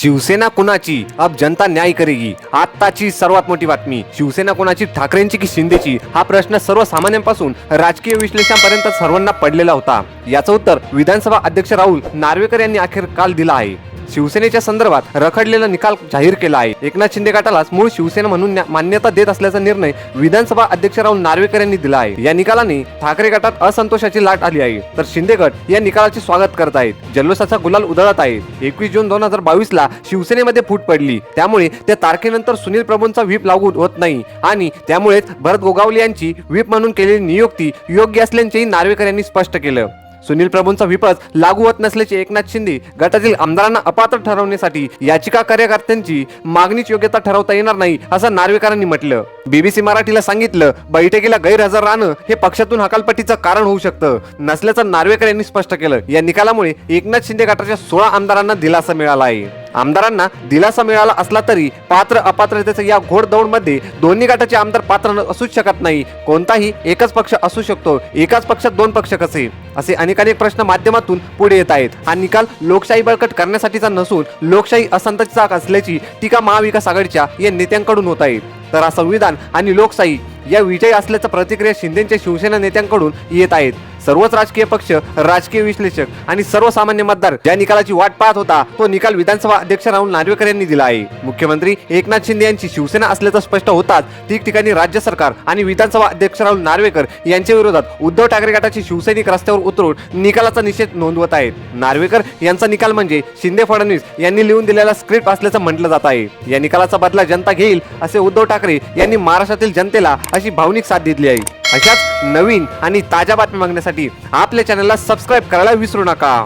शिवसेना कुणाची? अब जनता न्याय करेगी. आत्ताची सर्वात मोठी बातमी. शिवसेना कोणाची? ठाकरेंची की शिंदेची? हा प्रश्न सर्वसामान्यांपासून राजकीय विश्लेषणापर्यंत सर्वांना पडलेला होता. याचं उत्तर विधानसभा अध्यक्ष राहुल नार्वेकर यांनी अखेर काल दिला आहे. शिवसेनेच्या संदर्भात रखडलेला निकाल जाहीर केला आहे. एकनाथ शिंदे गटालाच मूळ शिवसेना म्हणून मान्यता देत असल्याचा निर्णय विधानसभा अध्यक्ष राहुल नार्वेकर यांनी दिला आहे. या निकालाने ठाकरे गटात असंतोषाची लाट आली आहे. तर शिंदे गट या निकालाचे स्वागत करत आहेत. जल्लोषाचा गुलाल उधळत आहे. एकवीस जून दोन हजार बावीस ला शिवसेनेमध्ये फूट पडली. त्यामुळे त्या तारखेनंतर सुनील प्रभूंचा व्हीप लागू होत नाही आणि त्यामुळेच भरत गोगावले यांची व्हीप म्हणून केलेली नियुक्ती योग्य असल्याचेही नार्वेकर यांनी स्पष्ट केलं. सुनील प्रभूंचा विपच लागू होत नसल्याचे एकनाथ शिंदे गटातील आमदारांना अपात्र ठरवण्यासाठी याचिका कार्यकर्त्यांची मागणीच योग्यता ठरवता येणार नाही असं नार्वेकरांनी म्हटलं. बीबीसी मराठीला सांगितलं बैठकीला गैरहजर राहणं हे पक्षातून हकालपट्टीचं कारण होऊ शकतं नसल्याचं नार्वेकर यांनी स्पष्ट केलं. या निकालामुळे एकनाथ शिंदे गटाच्या सोळा आमदारांना दिलासा मिळाला आहे. आमदारांना दिलासा मिळाला असला तरी पात्र अपात्रतेच्या या घोडदौडमध्ये दोन्ही गटाचे आमदार पात्र न- असूच शकत नाही. कोणताही एकच पक्ष असू शकतो. एकाच पक्षात दोन पक्ष कसे? असे अनेक अनेक प्रश्न माध्यमातून पुढे येत आहेत. हा निकाल लोकशाही बळकट करण्यासाठीचा नसून लोकशाही असंतचा असल्याची टीका महाविकास आघाडीच्या या नेत्यांकडून होत आहे. तर हा संविधान आणि लोकशाही या विजय असल्याचा प्रतिक्रिया शिंदेच्या शिवसेना नेत्यांकडून येत आहेत. सर्वच राजकीय पक्ष राजकीय विश्लेषक आणि सर्वसामान्य मतदार ज्या निकालाची वाट पाहत होता तो निकाल विधानसभा अध्यक्ष राहुल नार्वेकर यांनी दिला आहे. मुख्यमंत्री एकनाथ शिंदे यांची शिवसेना असल्याचं स्पष्ट होताच ठिकठिकाणी राज्य सरकार आणि विधानसभा अध्यक्ष राहुल नार्वेकर यांच्या विरोधात उद्धव ठाकरे गटाचे शिवसैनिक रस्त्यावर उतरून निकालाचा निषेध नोंदवत आहेत. नार्वेकर यांचा निकाल म्हणजे शिंदे फडणवीस यांनी लिहून दिलेला स्क्रिप्ट असल्याचं म्हटलं जात आहे. या निकालाचा बदला जनता घेईल असे उद्धव ठाकरे यांनी महाराष्ट्रातील जनतेला अशी भावनिक साथ दिली आहे. अशाच नवीन आणि ताज्या बातम्या मागण्यासाठी आपल्या चॅनलला सबस्क्राईब करायला विसरू नका.